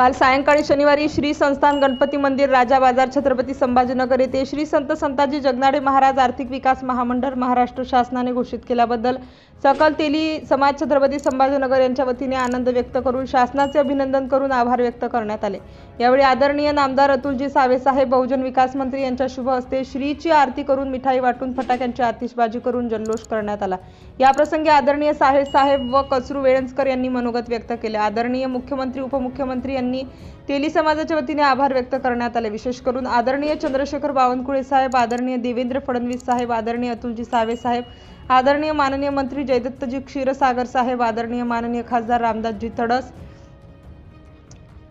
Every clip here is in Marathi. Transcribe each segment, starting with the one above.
काल सायंकाळी शनिवारी श्री संस्थान गणपती मंदिर राजा बाजार छत्रपती संभाजीनगर येथे श्री संत संताजी जगनाडे महाराज आर्थिक विकास महामंडळ महाराष्ट्र शासनाने घोषित केल्याबद्दल सकल तेली समाज छत्रपती संभाजीनगर यांच्या वतीने आनंद व्यक्त करून शासनाचे अभिनंदन करून आभार व्यक्त करण्यात आले. यावेळी आदरणीय नामदार अतुलजी सावेसाहेब बहुजन विकास मंत्री यांच्या शुभ हस्ते श्रीची आरती करून मिठाई वाटून फटाक्यांची आतिषबाजी करून जल्लोष करण्यात आला. याप्रसंगी आदरणीय साहेब साहेब व कचरू वेळंजकर यांनी मनोगत व्यक्त केले. आदरणीय मुख्यमंत्री उपमुख्यमंत्री यांनी यांनी तेली समाजाच्या वतीने आभार व्यक्त करण्यात आले. विशेष करून आदरणीय चंद्रशेखर बावनकुळे साहेब आदरणीय देवेंद्र फडणवीस साहेब आदरणीय अतुलजी सावे साहेब आदरणीय माननीय मंत्री जयदत्तजी क्षीरसागर साहेब आदरणीय माननीय खासदार रामदासजी तडस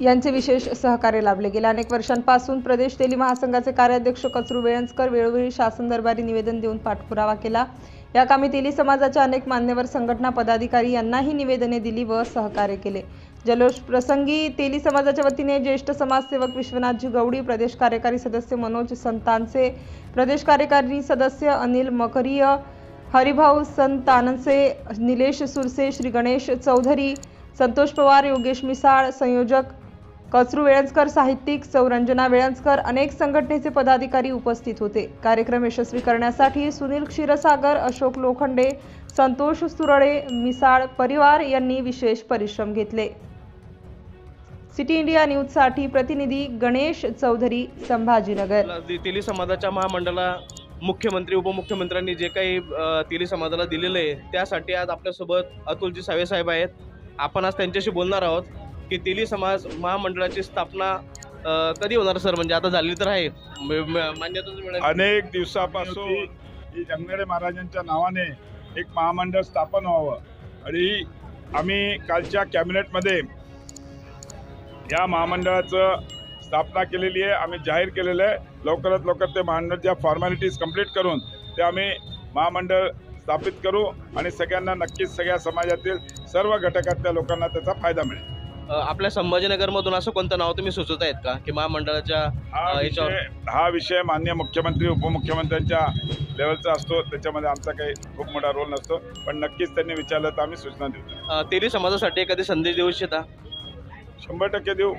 यांचे विशेष सहकार्य लाभले गेल्या अनेक वर्षांपासून प्रदेश तेली महासंघाचे कार्याध्यक्ष कचरू वेळंजकर वेळोवेळी शासन दरबारी निवेदन देऊन पाठपुरावा केला. या कामी तेली समाजाच्या अनेक मान्यवर संघटना पदाधिकारी यांनाही निवेदने दिली व सहकार्य केले. जल्लोष प्रसंगी तेली समाजाच्या वतीने ज्येष्ठ समाजसेवक विश्वनाथजी गवडी प्रदेश कार्यकारी सदस्य मनोज संतानसे प्रदेश कार्यकारी सदस्य अनिल मकरीय हरिभाऊ संतानसे निलेश सुरसे श्री गणेश चौधरी संतोष पवार योगेश मिसाळ संयोजक कचरू वेळंजकर साहित्यिक सौरंजना वेळंजकर अनेक संघटनेचे पदाधिकारी उपस्थित होते. कार्यक्रम यशस्वी करण्यासाठी सुनील क्षीरसागर अशोक लोखंडे संतोष सुरळे मिसाळ परिवार यांनी विशेष परिश्रम घेतले. सिटी इंडिया न्यूजसाठी प्रतिनिधी गणेश चौधरी संभाजीनगर. तेली समाजाच्या महामंडळाला मुख्यमंत्री उपमुख्यमंत्र्यांनी जे काही तेली समाजाला दिलेलं आहे त्यासाठी आज आपल्यासोबत अतुलजी सावे साहेब आहेत. आपण आज त्यांच्याशी बोलणार आहोत की तेली समाज महामंडळाची स्थापना कधी होणार सर? म्हणजे आता झाली तर आहे. मान्यता अनेक दिवसापासून ही जंगडे महाराजांच्या नावाने एक महामंडळ स्थापन व्हावं. आणि आम्ही कालच्या कॅबिनेटमध्ये या महामंडळाचं स्थापना केलेली आहे आम्ही जाहीर केलेलं आहे. लवकरात लवकर ते महामंडळच्या फॉर्मॅलिटीज कंप्लीट करून ते आम्ही महामंडळ स्थापित करू आणि सगळ्यांना नक्कीच सगळ्या समाजातील सर्व घटकातल्या लोकांना त्याचा फायदा मिळेल. आपल्या संभाजीनगरमधून असं कोणतं नाव तुम्ही सुचवत आहेत का की महामंडळाच्या हा विषय हा विषय मान्य मुख्यमंत्री उपमुख्यमंत्र्यांच्या लेवलचा असतो. त्याच्यामध्ये आमचा काही खूप मोठा रोल नसतो. पण नक्कीच त्यांनी विचारलं तर आम्ही सूचना देऊ. तेली समाजासाठी एखादी संदेश देऊ इच्छिता? शंभर टक्के देऊ.